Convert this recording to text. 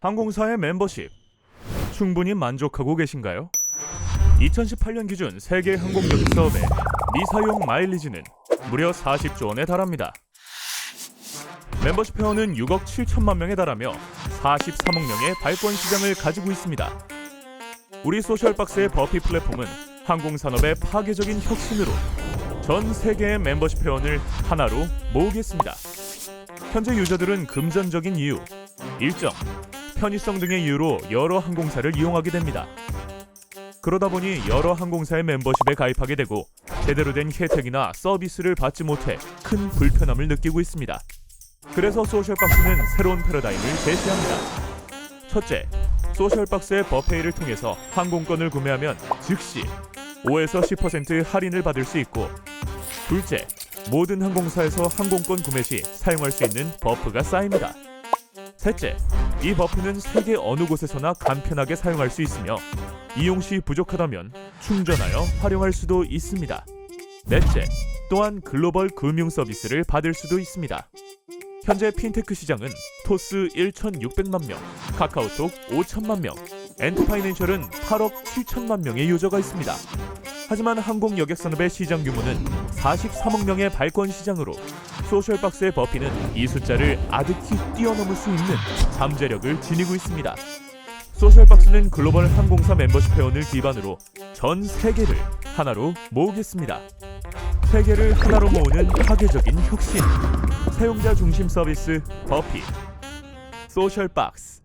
항공사의 멤버십 충분히 만족하고 계신가요? 2018년 기준 세계 항공여객 사업의 미사용 마일리지는 무려 40조 원에 달합니다. 멤버십 회원은 6억 7천만 명에 달하며 43억 명의 발권 시장을 가지고 있습니다. 우리 소셜박스의 버피 플랫폼은 항공산업의 파괴적인 혁신으로 전 세계의 멤버십 회원을 하나로 모으겠습니다. 현재 유저들은 금전적인 이유, 일정, 편의성 등의 이유로 여러 항공사를 이용하게 됩니다. 그러다 보니 여러 항공사의 멤버십에 가입하게 되고 제대로 된 혜택이나 서비스를 받지 못해 큰 불편함을 느끼고 있습니다. 그래서 소셜박스는 새로운 패러다임을 제시합니다. 첫째, 소셜박스의 버페이를 통해서 항공권을 구매하면 즉시 5에서 10% 할인을 받을 수 있고 둘째, 모든 항공사에서 항공권 구매 시 사용할 수 있는 버프가 쌓입니다. 셋째, 이 버프는 세계 어느 곳에서나 간편하게 사용할 수 있으며 이용 시 부족하다면 충전하여 활용할 수도 있습니다. 넷째, 또한 글로벌 금융 서비스를 받을 수도 있습니다. 현재 핀테크 시장은 토스 1,600만 명, 카카오톡 5천만 명, 엔트파이낸셜은 8억 7천만 명의 유저가 있습니다. 하지만 항공 여객 산업의 시장 규모는 43억 명의 발권 시장으로 소셜박스의 버피는 이 숫자를 아득히 뛰어넘을 수 있는 잠재력을 지니고 있습니다. 소셜박스는 글로벌 항공사 멤버십 회원을 기반으로 전 세계를 하나로 모으겠습니다. 세계를 하나로 모으는 파괴적인 혁신. 사용자 중심 서비스 버피. 소셜박스.